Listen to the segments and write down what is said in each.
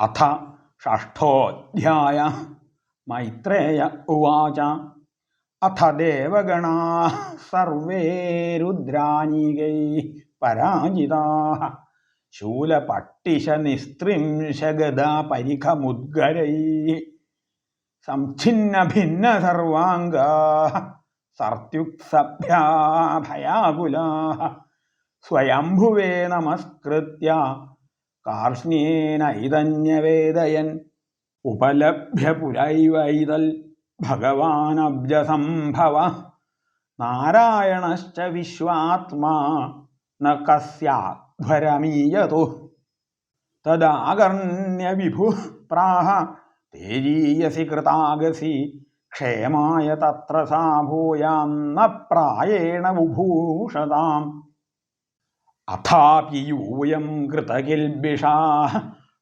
അഥ ഷഷ്ഠോധ്യായ മൈത്രേയ ഉവാച. അഥ ദേവഗണാ സർവേ രുദ്രാനീകൈ പരാജിതാ. ശൂലപട്ടിശനിസ്ത്രിംശഗദാ പരിഖമുദ്ഗരൈ. സംഛിന്ന ഭിന്ന സർവാംഗാ സർത്യുക്സഭ്യാ ഭയാകുലാ സ്വയംഭുവേ നമസ്കൃത്യ കാർഷ്ണ്യേനൈതന്യവേദയൻ ഉപലഭ്യ പുരൈവൈതൽ ഭഗവാനബ്ജസംഭവ. നാരായണശ്ച വിശ്വാത്മാ ന കസ്യാധ്വരമീയതു. തദാകർണ്യ വിഭു പ്രാഹ തേജീയസി കൃതാഗസി ക്ഷേമായ തത്ര സാ ഭൂയാം പ്രായേണ ബുഭൂഷതാം അഥാപി യൂയം കൃതകിൽബിഷാ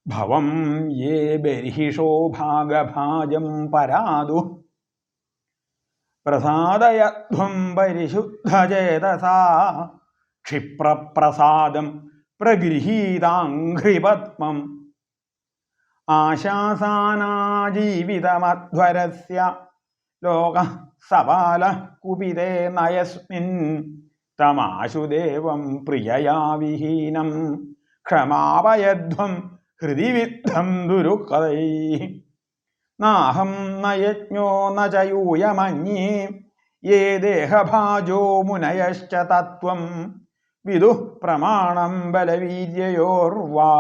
ഭവം യേ ബർഹിഷോ ഭാഗഭാജം പരാതു. പ്രസാദയധ്വം പരിശുദ്ധചേതസാ ക്ഷിപ്രപ്രസാദം പ്രഗൃഹീതാഘ്രിപത്മം. ആശാസാനാജീവിതമധ്വരസ്യ ലോക സപാല കുപിതേ നയസ്മിൻ തമാശുദേവം പ്രിയയാവിഹീനം ക്ഷമാപയധ്വം ഹൃദി വിദ്ധം ദുരുക്കഥൈ നാഹം നയജ്ഞോ ന ച യൂയമന്യേ യേ ദേഹഭാജോ മുനയശ്ച തത്വം. വിദു പ്രമാണം ബലവീര്യയോർവാ.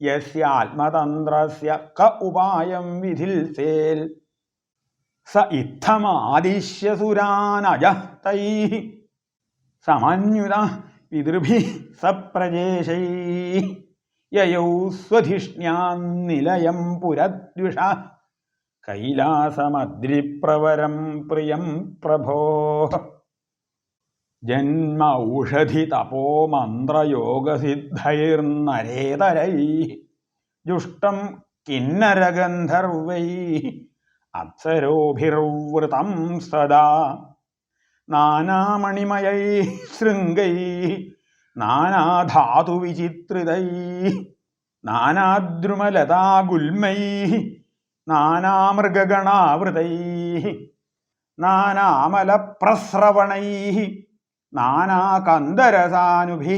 യസ്യാത്മതന്ത്രസ്യ ക ഉപായം വിധിൽസേൽ. സ ഇത്തമാദിശ്യസുരാനജ തൈ സമന്യുത പിതൃഭി സപ്രജേശൈ യയൗ സ്വധിഷ്ണ്യാന്നിലയം പുരദ്വിഷ. കൈലാസമദ്രിപ്രവരം പ്രിയം പ്രഭോ. ജന്മ ഔഷധി തപോ മന്ത്രയോഗസിദ്ധൈർനരേതരൈ. ജുഷ്ടം കിന്നരഗന്ധർവൈ അപ്സരോഭിർവൃതം സദാ. നാനാമണിമയൈ ശൃംഗൈ നാനാധാതുവിചിത്രിതൈ നാനാദ്രുമലതാഗുൽമൈ നാനാമൃഗഗണാവൃതൈ നാനാമലപ്രസ്രവണൈ നാനാകന്ദരസാനുഭി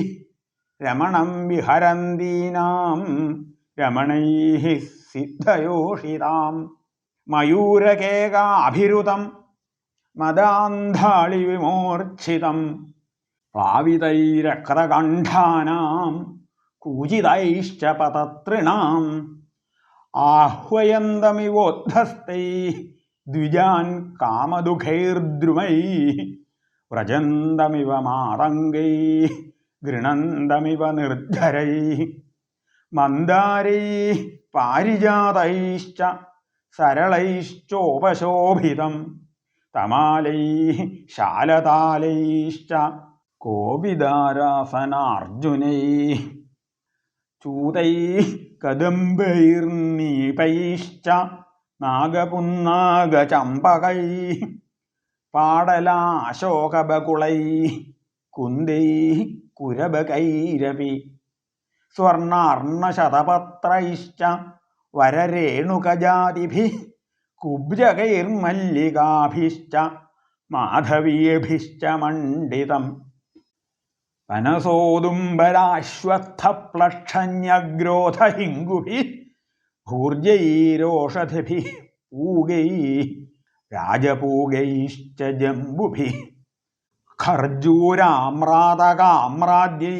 രമണം വിഹരന്തീനാം രമണൈ സിദ്ധയോഷിതാം മയൂരകേകാഭിരുതം മദാന്ധാളി വിമോർച്ഛിതം പ്ലാവിതൈരക്രകണ്ഠാനാം കൂജിതൈശ്ച പതതൃണാം ആഹ്വയന്തമിവോദ്ധസ്ഥൈ ദ്വിജാൻ കാമദുഃഖൈർദ്രുമൈ. വ്രജന്തമിവ മാതംഗൈ ഗൃണന്തമിവ നിർദ്ധരൈ മന്ദാരൈ പാരിജാതൈശ്ച സരളൈശ്ചോപശോഭിതം. തമാലൈ ശാലതാലൈശ്ച കോപിതാരാസനാർജുനൈ ചൂതൈ കദംബൈർനീപൈശ്ച നാഗപുന്നാഗചമ്പകൈ. പാടലാശോകബകുളൈ കുന്ദൈ കുരബകൈരവി. സ്വർണാർണശതപത്രൈശ്ച വരരേണുകജാതിഭി കുബ്ജകൈർമല്ലികാഭിശ്ച മാധവീഭിശ്ച മണ്ഡിതം പനസോദുംബരാശ്വത്ഥപ്ലക്ഷന്യഗ്രോധഹിംഗുഭി ഭൂർജൈരോഷധിഭി പൂഗൈ രാജപൂഗൈശ്ച ജംബുഭി ഖർജൂരാമ്രാതകാമ്രാദ്യൈ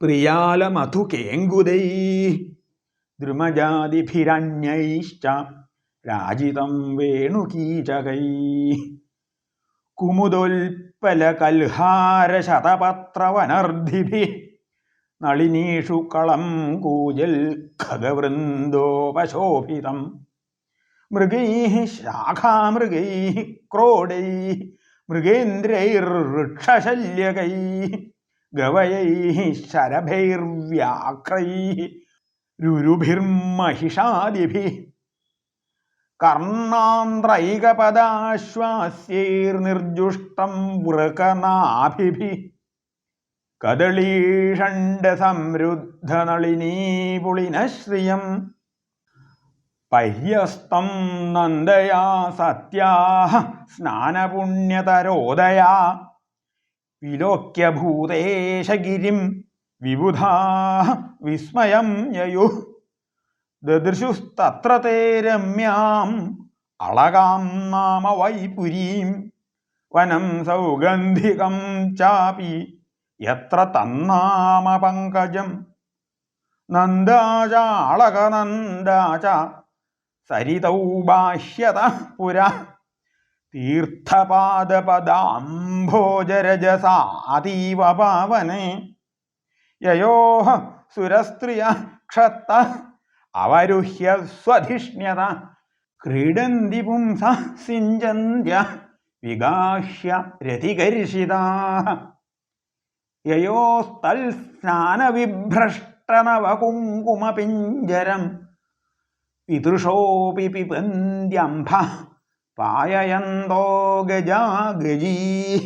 പ്രിയാലമധുകേങ്കുദൈ ദ്രുമജാതിഭിരണ്യൈശ്ച രാജിതം വേണുകീചകൈ കുമുദോൽപ്പലകൽഹാരശതപത്രവനർദ്ധിഭി നളിനീഷു കളം കൂജൽ ഖഗവൃന്ദോപശോഭിതം. മൃഗൈ ശാഖാമൃഗൈ ക്രോഡൈ മൃഗേന്ദ്രൈർവൃക്ഷശല്യകൈ ഗവയൈ ശരഭൈർവ്യാക്രൈ രുരുഭിർമഹിഷാദിഭി. കർണാന്ത്രൈകപദാശ്വാസ്യൈർനിർജുഷ്ടം വൃകനാഭിഭി. കദളീഷണ്ട സംരുദ്ധ നളിനീ പുളിനശ്രിയം. പര്യസ്തം നന്ദയാ സത്യാ സ്നാനപുണ്യതരോദയാ. വിലോക്യഭൂതേശഗിരിം വിബുധാ വിസ്മയം യയു. ദദൃശുസ്തത്ര തേ രമ്യാം അളകാം നാമ വൈപുരീം. വനം സൗഗന്ധികം ചാപി എത്ര തന്നാമ പങ്കജം. നന്ദാചാളകനന്ദാച സരിതൗ ബാഹ്യത പുര. തീർത്ഥപാദപദാംഭോജരജസാതീവ പാവനെ. യയോഹ സുരസ്ത്രിയ ക്ഷത്ത അവരുഹ്യ സ്വധിഷ്ണ്യത ക്രീഡന്തി പുംസ സിഞ്ചന്ത്യ വിഗാഹ്യ രതികർഷിതാ യയോസ്തൽ സ്നാനവിഭ്രഷ്ടനവകുങ്കുമപിഞ്ചരം പിതൃഷോപി പിബന്ധ്യംഭ പായയന്തോ ഗജാഗജീ.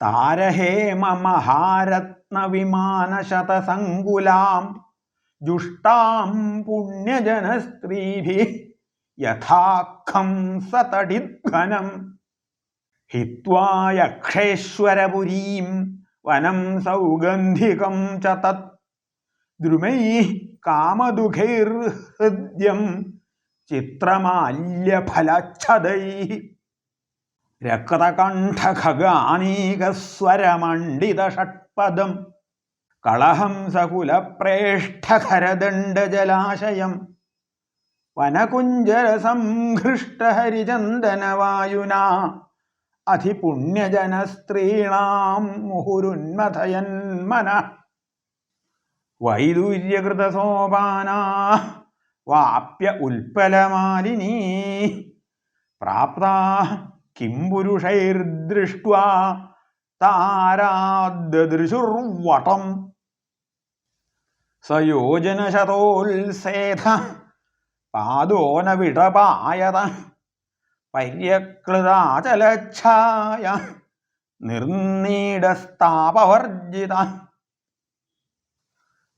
താരഹേമ മഹാരത്നവിമാനശതസങ്കുലാം ജുഷ്ടാം പുണ്യജനസ്ത്രീഭി യഥാഖം സതടിഘനം ഹിത്വായക്ഷേശ്വരപുരീം വനം സൗഗന്ധികം ച തത്. ദ്രുമൈ കാമദുഃഖൈർഹൃദ്യം ചിത്രമാല്യഫലച്ഛദൈ രക്തകണ്ഠഖഗാനീകസ്വരമണ്ഡിതഷട്പദം. കളഹംസകുലപ്രേഷ്ഠഖരദണ്ഡജലാശയം വനകുഞ്ചരസംഘൃഷ്ടഹരിചന്ദനവായുനാ. അധിപുണ്യജനസ്ത്രീണാം മുഹുരുന്മഥയന്മന വൈദൂര്യകൃതസോപാനാ. വാപ്യ ഉൽപ്പലമാലിനീ. പ്രാപ്താ കിം പുരുഷൈർദൃഷ്ട്വാ താരാദൃശുർവട്ടം സയോജനശതോത്സേധ പാദോന വിടപായത പര്യക്ലൃതാചലച്ഛായ. നിർണീടസ്താപവർജിത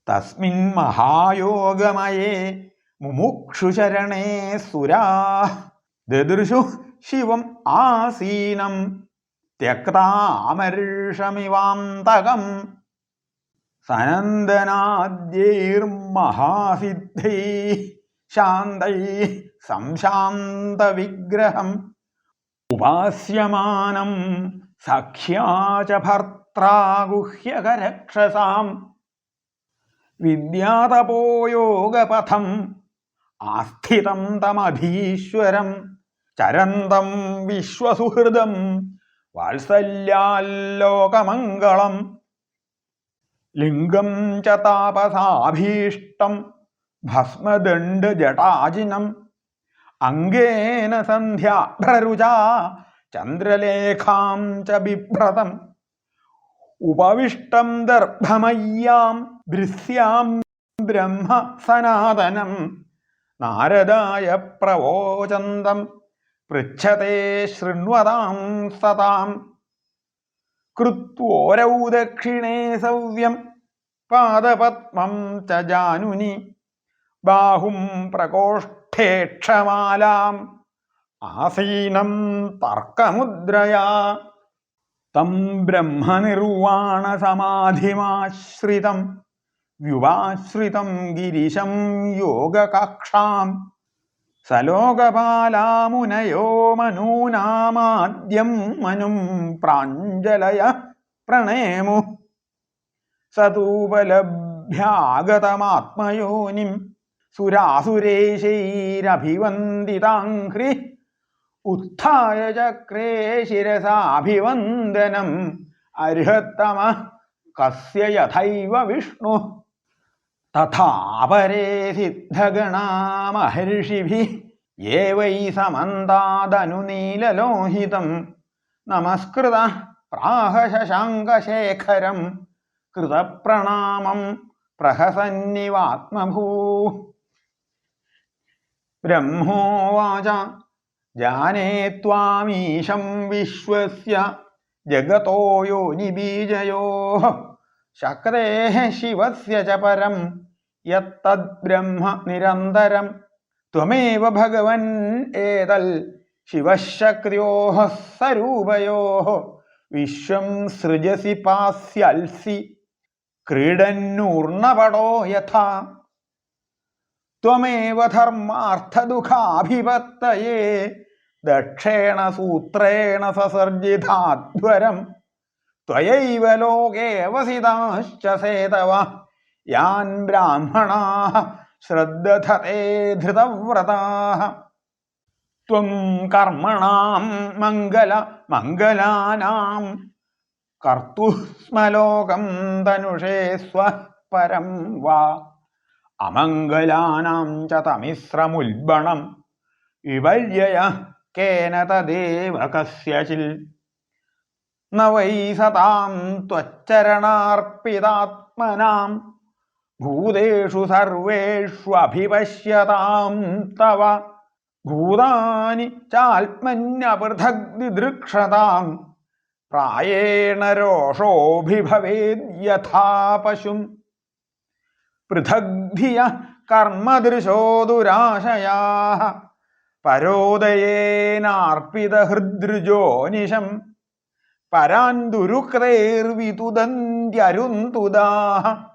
തസ്മിൻ മഹായോഗമയേ മുമുക്ഷുശരണേ സുരാ. ദദൃശു ശിവം ആസീനം. ത്യക്താമർഷമിവാന്തകം. സനന്ദനാദ്യൈർമഹാസിദ്ധൈ ശാന്തൈ സംശാന്തവിഗ്രഹം. ഉപാസ്യമാനം സഖ്യാച ഭർത്താഗുഹ്യകരക്ഷസാം വിദ്യാതപോയോഗപഥം ആസ്ഥിതം തമധീശ്വരം. ചരന്തം വിശ്വസുഹൃദം വാത്സല്യാല്ലോകമംഗളം ലിംഗം ച താപസാഭീഷ്ടം ഭസ്മദണ്ഡജടാജിനം അംഗേന സന്ധ്യാഭ്രരുചാ ചന്ദ്രലേഖാം ച ബിഭ്രതം. ഉപവിഷ്ടം ദർഭമയ്യാം ദൃശ്യാം ബ്രഹ്മ സനാതനം. നാരദായ പ്രവോചന്തം. പൃച്ഛത്തെ ശൃണ്വതാം സതാം. കൃത്വോരൗ ദക്ഷിണേ സവ്യം പാദപത്മം ച ജാനുനി. ബാഹും പ്രകോഷ്ഠേ ക്ഷമാലാം. ആസീനം തർക്കമുദ്രയാ. തം ബ്രഹ്മനിർവാണ സമാധിമാശ്രിതം വ്യുവാശ്രിതം ഗിരിശം യോഗകക്ഷാം. സലോകപാലാമുനയോ മനൂനാമാദ്യം മനും പ്രാഞ്ജലയ പ്രണേമു. സതൂപലഭ്യാഗതമാത്മയോനിം സുരാസുരേശൈരഭിവന്ദിതാഘ്രി ഉത്ഥായ ചക്രേ ശിരസാഭിവന്ദനം. അർഹത്തമ കസ്യ യഥൈവ വിഷ്ണു. തഥാപരേ സിദ്ധഗണാമഹർഷിഭി. യേ വൈ സമന്താദനുനീലലോഹിതം. നമസ്കൃത പ്രാഹശശാങ്കശേഖരം. കൃതപ്രണാമം പ്രഹസന്നിവാത്മഭൂ. ബ്രഹ്മോവാച ജാനേ ത്വാമീശം വിശ്വസ്യ. ജഗതോ യോനിബീജയോ. ശക്രേ ശിവസ്യ ച പരം. യത്തദ്ബ്രഹ്മ നിരന്തരം. ത്വമേവ ഭഗവൻ ഏതൽ? ശിവശക്ര്യോ സ്വരൂപയോ വിശ്വം സൃജസി പാസ്യൽസി. ക്രീഡന്നൂർണപടോ യഥാ. ത്വമേവ ധർമാർത്ഥദുഃഖാഭിപത്തയേ. ദക്ഷേണ സൂത്രേണ സസർജിതാധ്വരം ത്വയൈവ ലോകേ വസിതാശ്ച സേതവ. യാൻ ബ്രാഹ്മണാ ശ്രദ്ധധത്തെ ധൃതവ്രതാ. ത്വം കർമ്മണാം മംഗല മംഗലാനാം. കർത്തുസ്മലോകം തനുഷേ സ്വ പരം വാ. അമംഗലാനാം ച തമിശ്രമുൽബണം. വിപര്യയ കേന തദേവ കസ്യചിൽ ന വൈ സതാം ത്വച്ചരണാർപ്പിതാത്മനാം. ഭൂതേഷു സർവേഷ്വഭിപശ്യതാം തവ. ഭൂതാനി ചാത്മന്യപൃഥഗ് ദിദൃക്ഷതാം പ്രായേണ രോഷോഭിഭവേദ്യഥാ പശും. പൃഥഗ്ധിയ കർമ്മദൃശോ ദുരാശയാ പരോദയേനാർപ്പിതഹൃദ്രുജോനിശം. പരാൻ ദുരുക്തൈർവിതുദന്ത്യരുന്തുദാ.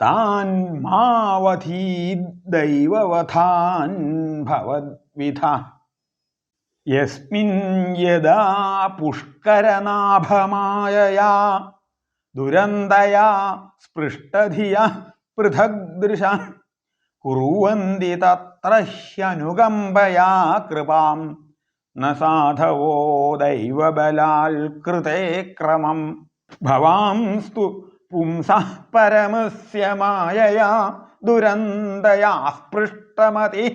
तान् मावधीदैववथान् भवद्विधा। यस्मिन् यदा पुष्करनाभमायया दुरन्तया स्पृष्टधिया पृथग्दृशः, कुर्वन्ति तत्र ह्यनुकम्पया कृपां, न साधवो दैवबलाल्कृते क्रमं। भवांस्तु പുംസഃ പരമസ്യ മായയാ ദുരന്തയാ സ്പൃഷ്ടമതി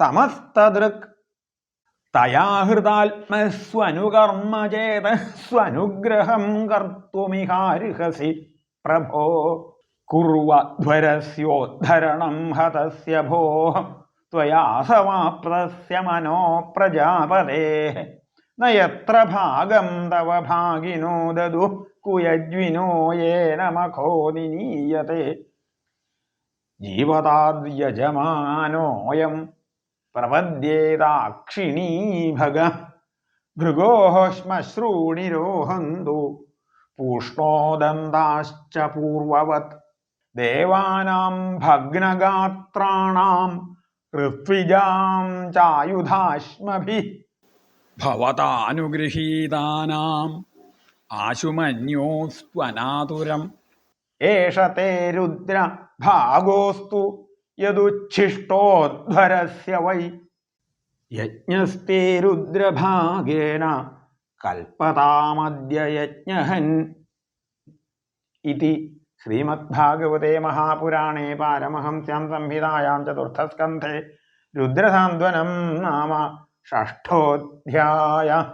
സമസ്തദൃക് തയാ ഹൃദാത്മസ്വനുകർമ്മ ചേത സ്വനുഗ്രഹം കർത്തുമിഹാർഹസി പ്രഭോ കുർവധ്വരസ്യോദ്ധരണം ഹതസ്യ ഭോ त्वया समाप्तस्य मनो प्रजापतेः न यत्र भागं तव भागिनो ददुः യജ്വിനോയേന മഖോ നിനീയത്തെ ജീവതാദ്യജമാനോയം പ്രപദ്യേതാക്ഷിണീഭഗ ഭൃഗോഃ ശ്മശ്രൂണിരോഹന്തു പൂഷ്ണോദന്താശ്ച പൂർവവത്. ദേവാനാം ഭഗ്നഗാത്രാണാം ഋത്വിജാം ചായുധാശ്മഭി. ഭവതാനുഗൃഹീതാനാം ആശുമന്യോസ്ത്വനാതുരം ഏഷ തേ രുദ്ര ഭാഗോസ്തു യദുച്ഛിഷ്ടോധ്വരസ്യ വൈ. യജ്ഞസ്തേ രുദ്രഭാഗേന കൽപ്പതാമദ്യ യജ്ഞഹൻ. ഇതി ശ്രീമദ്ഭാഗവതേ മഹാപുരാണേ പാരമഹംസ്യാം സംഹിതായാം ചതുർത്ഥസ്കന്ധേ രുദ്രസാന്ത്വനം നാമ ഷഷ്ഠോധ്യായ.